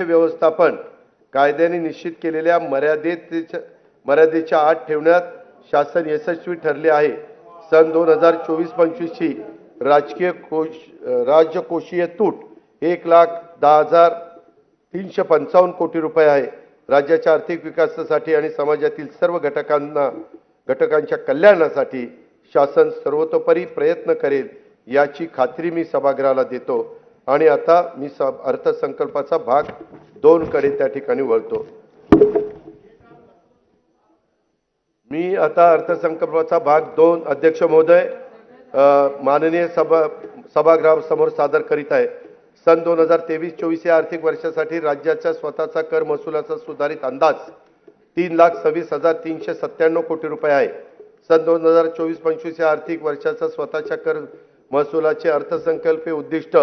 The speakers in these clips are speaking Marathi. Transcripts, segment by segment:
व्यवस्थापन कायद्याने निश्चित केलेल्या मर्यादेत मर्यादेच्या आत ठेवण्यात शासन यशस्वी ठरले आहे. सन दोन हजार चोवीस पंचवीसची राजकीय कोश राज्यकोषीय तूट एक लाख दहा हजार तीनशे पंचावन्न कोटी रुपये आहे. राज्याच्या आर्थिक विकासासाठी आणि समाजातील सर्व घटकांना घटकांच्या कल्याणासाठी शासन सर्वतोपरी प्रयत्न करेल याची खात्री मी सभागृहाला देतो. आणि आता मी स अर्थसंकल्पाचा भाग दोनकडे त्या ठिकाणी वळतो. मी आता अर्थसंकल्पाचा भाग दोन अध्यक्ष महोदय माननीय सभा सभागृहासमोर सादर करीत आहे. सन दोन हजार तेवीस चोवीस या आर्थिक वर्षासाठी राज्याच्या स्वतःचा कर महसुलाचा सुधारित अंदाज तीन लाख सव्वीस हजार तीनशे सत्त्याण्णव कोटी रुपये आहे. सन दोन हजार चोवीस पंचवीस या आर्थिक वर्षाचा स्वतःच्या कर महसुलाचे अर्थसंकल्पीय उद्दिष्ट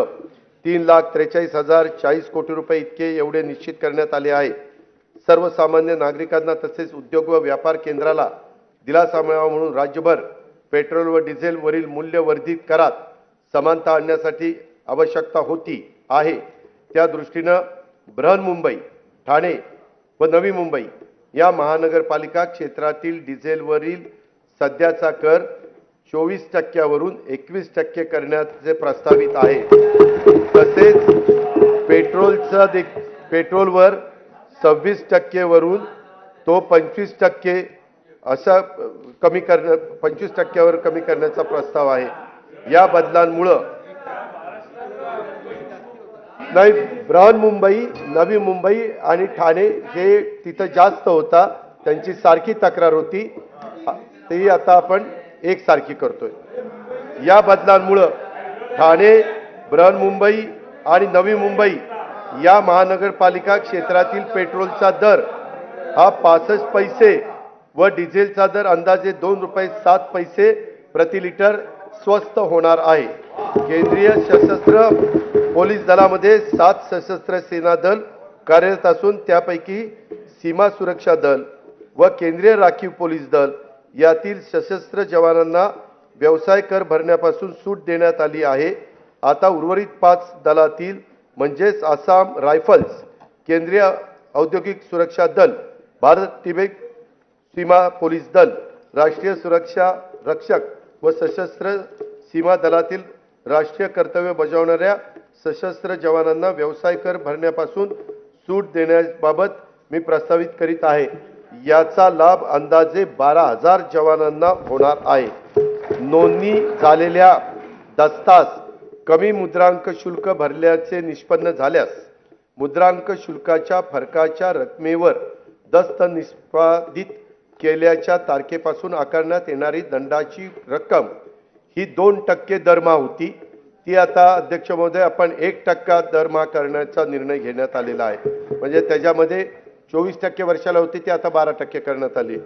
तीन लाख त्रेचाळीस हजार चाळीस कोटी रुपये इतके एवढे निश्चित करण्यात आले आहे. सर्वसामान्य नागरिकांना तसेच उद्योग व व्यापार केंद्राला दिलासा मिळावा म्हणून राज्यभर पेट्रोल व डिझेलवरील मूल्य वर्धित करात समानता आणण्यासाठी आवश्यकता होती आहे. त्या दृष्टीनं बृहन्मुंबई ठाणे व नवी मुंबई या महानगरपालिका क्षेत्रातील डिझेलवरील सध्याचा कर चोवीस टक्क्यावरून एकवीस टक्के करण्याचे प्रस्तावित आहे. तसेच पेट्रोलचा दे पेट्रोलवर सव्वीस टक्केवरून तो पंचवीस टक्के असा कमी करणं पंचवीस टक्क्यावर कमी करण्याचा प्रस्ताव आहे. या बदलांमुळं नाही बृहन्मुंबई नवी मुंबई आणि ठाणे हे तिथं जास्त होता त्यांची सारखी तक्रार होती. आ- तेही आता आपण एकसारखी करतोय. या बदलांमुळं ठाणे बृहन्मुंबई आणि नवी मुंबई या महानगरपालिका क्षेत्रातील पेट्रोलचा दर हा पासष्ट पैसे व डिझेलचा दर अंदाजे दोन रुपये सात पैसे प्रति लिटर स्वस्त होणार आहे. केंद्रीय सशस्त्र पोलीस दलामध्ये सात सशस्त्र सेना दल कार्यरत असून त्यापैकी सीमा सुरक्षा दल व केंद्रीय राखीव पोलीस दल यातील सशस्त्र जवानांना व्यवसाय कर भरण्यापासून सूट देण्यात आली आहे. आता उर्वरित पाच दलातील म्हणजेच आसाम रायफल्स केंद्रीय औद्योगिक सुरक्षा दल भारत तिबेट सीमा पोलीस दल राष्ट्रीय सुरक्षा रक्षक व सशस्त्र सीमा दलातील राष्ट्रीय कर्तव्य बजावणाऱ्या सशस्त्र जवानांना व्यवसाय कर भरण्यापासून सूट देण्याबाबत मी प्रस्तावित करीत आहे. याचा लाभ अंदाजे बारा हजार जवानांना होणार आहे. नोंदणी झालेल्या दस्तास कमी मुद्रांक शुल्क भरल्याचे निष्पन्न झाल्यास मुद्रांक शुल्काच्या फरकाच्या रकमेवर दस्त निष्पादित केल्याच्या तारखेपासून आकारण्यात येणारी दंडाची रक्कम ही दोन टक्के दरमहा होती. ती आता अध्यक्ष महोदय आपण एक टक्का दरमहा करण्याचा निर्णय घेण्यात आलेला आहे. म्हणजे त्याच्यामध्ये चोवीस टक्के वर्षाला होती ती आता बारा टक्के करण्यात आली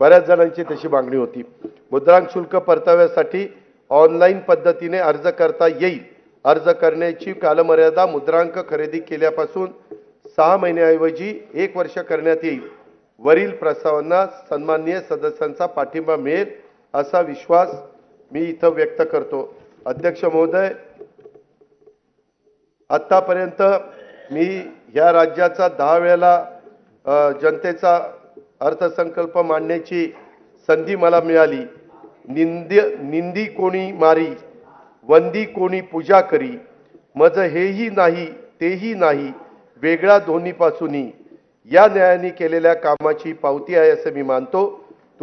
बऱ्याच जणांची तशी मागणी होती. मुद्रांक शुल्क परताव्यासाठी ऑनलाईन पद्धतीने अर्ज करता येईल. अर्ज करण्याची कालमर्यादा मुद्रांक खरेदी केल्यापासून सहा महिन्याऐवजी एक वर्ष करण्यात येईल. वरील प्रस्तावांना सन्माननीय सदस्यांचा पाठिंबा मिळेल असा विश्वास मी इथं व्यक्त करतो. अध्यक्ष महोदय आत्तापर्यंत मी ह्या राज्याचा दहा वेळेला जनतेचा अर्थसंकल्प मांडण्याची संधी मला मिळाली. निंद निंदी कोणी मारी वंदी कोणी पूजा करी. मज हेही नाही तेही नाही वेगळा दोन्हीपासूनही या न्यायाने केलेल्या कामाची पावती आहे असं मी मानतो.